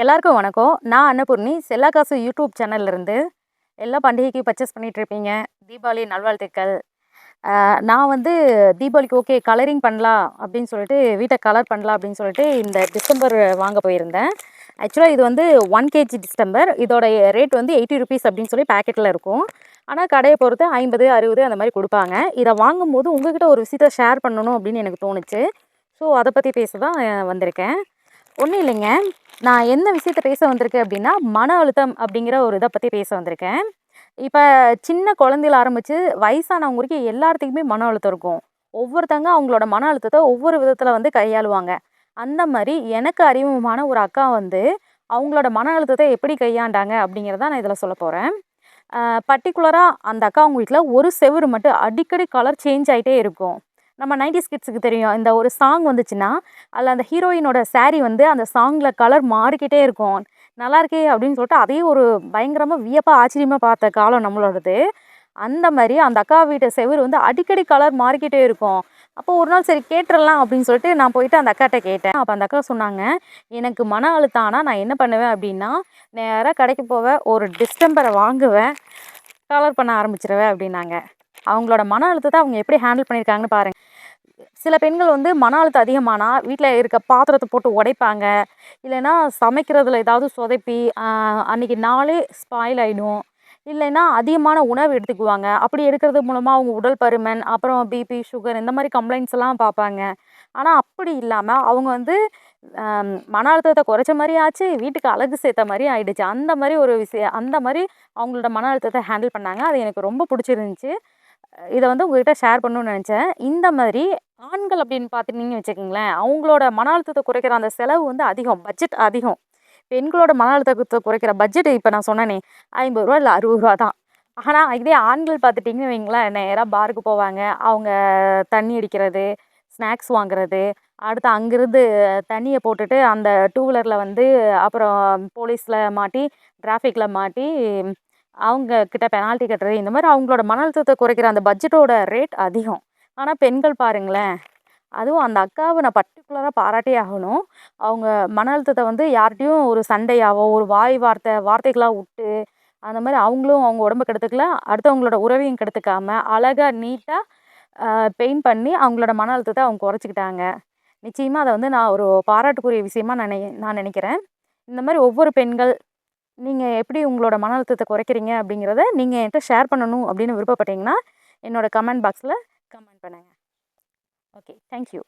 எல்லாருக்கும் வணக்கம். நான் அன்னபூர்ணி. செல்லாக்காசு யூடியூப் சேனல்லேருந்து எல்லா பண்டிகைக்கும் பர்ச்சேஸ் பண்ணிகிட்ருப்பீங்க தீபாவளி நல்வாழ்த்துக்கள். நான் வந்து தீபாவளிக்கு ஓகே கலரிங் பண்ணலாம் அப்படின்னு சொல்லிட்டு வீட்டை கலர் பண்ணலாம் அப்படின்னு சொல்லிட்டு இந்த டிசம்பர் வாங்க போயிருந்தேன். ஆக்சுவலாக இது வந்து ஒன் கேஜி டிசம்பர். இதோட ரேட் வந்து எயிட்டி ருபீஸ் அப்படின்னு சொல்லி பேக்கெட்டில் இருக்கும். ஆனால் கடையை பொறுத்து ஐம்பது அறுபது அந்த மாதிரி கொடுப்பாங்க. இதை வாங்கும்போது உங்ககிட்ட ஒரு விஷயத்த ஷேர் பண்ணணும் அப்படின்னு எனக்கு தோணுச்சு. ஸோ அதை பற்றி பேச தான் வந்திருக்கேன். ஒன்றும் இல்லைங்க. நான் என்ன விஷயத்த பேச வந்திருக்கேன் அப்படின்னா மன அழுத்தம் அப்படிங்கிற ஒரு இதை பற்றி பேச வந்திருக்கேன். இப்போ சின்ன குழந்தையில ஆரம்பித்து வயசானவங்க வரைக்கும் எல்லாத்துக்குமே மன அழுத்தம் இருக்கும். ஒவ்வொருத்தங்க அவங்களோட மன அழுத்தத்தை ஒவ்வொரு விதத்தில் வந்து கையாளுவாங்க. அந்த மாதிரி எனக்கு அறிமுகமான ஒரு அக்கா வந்து அவங்களோட மன அழுத்தத்தை எப்படி கையாண்டாங்க அப்படிங்கிறத நான் இதில் சொல்ல போகிறேன் பர்டிகுலராக அந்த அக்கா அவங்க வீட்டில் ஒரு செவுரு மட்டும் அடிக்கடி கலர் சேஞ்ச் ஆகிட்டே இருக்கும். நம்ம நைன்டிஸ் ஸ்கிட்ஸுக்கு தெரியும். இந்த ஒரு சாங் வந்துச்சுன்னா அதில் அந்த ஹீரோயினோட saree வந்து அந்த சாங்கில் கலர் மாறிக்கிட்டே இருக்கும். நல்லா இருக்கே அப்படின்னு சொல்லிட்டு அதையும் ஒரு பயங்கரமாக வியப்பாக ஆச்சரியமாக பார்த்த காலம் நம்மளோடது. அந்த மாதிரி அந்த அக்கா வீட்டு செவுரு வந்து அடிக்கடி கலர் மாறிக்கிட்டே இருக்கும். அப்போ ஒரு நாள் சரி கேட்டுடலாம் அப்படின்னு சொல்லிட்டு நான் போயிட்டு அந்த அக்காட்ட கேட்டேன். அப்போ அந்த அக்கா சொன்னாங்க எனக்கு மன அழுத்தம் ஆனால் நான் என்ன பண்ணுவேன் அப்படின்னா நேராக கடைக்கு போவேன் ஒரு டிஸ்டம்பரை வாங்குவேன் கலர் பண்ண ஆரம்பிச்சிருவேன் அப்படின்னாங்க. அவங்களோட மன அழுத்தத்தை அவங்க எப்படி ஹேண்டில் பண்ணியிருக்காங்கன்னு பாருங்க. சில பெண்கள் வந்து மன அழுத்தம் அதிகமானால் வீட்டில் இருக்க பாத்திரத்தை போட்டு உடைப்பாங்க. இல்லைன்னா சமைக்கிறதுல ஏதாவது சொதப்பி அன்றைக்கி அன்னைக்கு நாளே ஸ்பாயில் ஆகிடும் இல்லைன்னா அதிகமான உணவு எடுத்துக்குவாங்க. அப்படி எடுக்கிறது மூலமாக அவங்க உடல் பருமன் அப்புறம் பிபி சுகர் இந்த மாதிரி கம்ப்ளைண்ட்ஸ் எல்லாம் பார்ப்பாங்க. ஆனால் அப்படி இல்லாமல் அவங்க வந்து மன அழுத்தத்தை குறைச்ச மாதிரி ஆச்சு வீட்டுக்கு அழகு சேர்த்த மாதிரி ஆயிடுச்சு. அந்த மாதிரி ஒரு விஷயம் அந்த மாதிரி அவங்களோட மன அழுத்தத்தை ஹேண்டில் பண்ணாங்க. அது எனக்கு ரொம்ப பிடிச்சிருந்துச்சி. இதை வந்து உங்ககிட்ட ஷேர் பண்ணணும்னு நினச்சேன். இந்த மாதிரி ஆண்கள் அப்படின்னு பார்த்துட்டிங்கன்னு வச்சுக்கோங்களேன் அவங்களோட மன அழுத்தத்தை குறைக்கிற அந்த செலவு வந்து அதிகம் பட்ஜெட் அதிகம். பெண்களோட மன அழுத்தத்தை குறைக்கிற பட்ஜெட் இப்போ நான் சொன்னேனே ஐம்பது ரூபா இல்லை அறுபது ரூபா தான். ஆனால் இதே ஆண்கள் பார்த்துட்டிங்கன்னு வைங்களேன் நேராக பாருக்கு போவாங்க அவங்க தண்ணி அடிக்கிறது ஸ்நாக்ஸ் வாங்குறது அடுத்து அங்கேருந்து தண்ணியை போட்டுட்டு அந்த டூ வீலரில் வந்து அப்புறம் போலீஸில் மாட்டி டிராஃபிக்கில் மாட்டி அவங்க கிட்ட பெனால்ட்டி கட்டுறது இந்த மாதிரி அவங்களோட மன அழுத்தத்தை குறைக்கிற அந்த பட்ஜெட்டோட ரேட் அதிகம். ஆனால் பெண்கள் பாருங்களேன் அதுவும் அந்த அக்காவை நான் பர்டிகுலராக பாராட்டே ஆகணும். அவங்க மன அழுத்தத்தை வந்து யார்கிட்டையும் ஒரு சண்டையாவோ ஒரு வாய் வார்த்தை வார்த்தைகளாக விட்டு அந்த மாதிரி அவங்களும் அவங்க உடம்பு கெடுத்துக்கல அடுத்தவங்களோட உறவையும் கெடுத்துக்காம அழகாக நீட்டாக பெயிண்ட் பண்ணி அவங்களோட மன அழுத்தத்தை அவங்க குறைச்சிக்கிட்டாங்க. நிச்சயமாக அதை வந்து நான் ஒரு பாராட்டுக்குரிய விஷயமா நான் நினை நான் நினைக்கிறேன். இந்த மாதிரி ஒவ்வொரு பெண்கள் நீங்கள் எப்படி உங்களோட மன அழுத்தத்தை குறைக்கிறீங்க அப்படிங்கிறத நீங்கள் என்கிட்ட ஷேர் பண்ணணும் அப்படின்னு விருப்பப்பட்டீங்கன்னா என்னோடய கமெண்ட் பாக்ஸில் கமெண்ட் பண்ணுங்கள் ஓகே தேங்க்யூ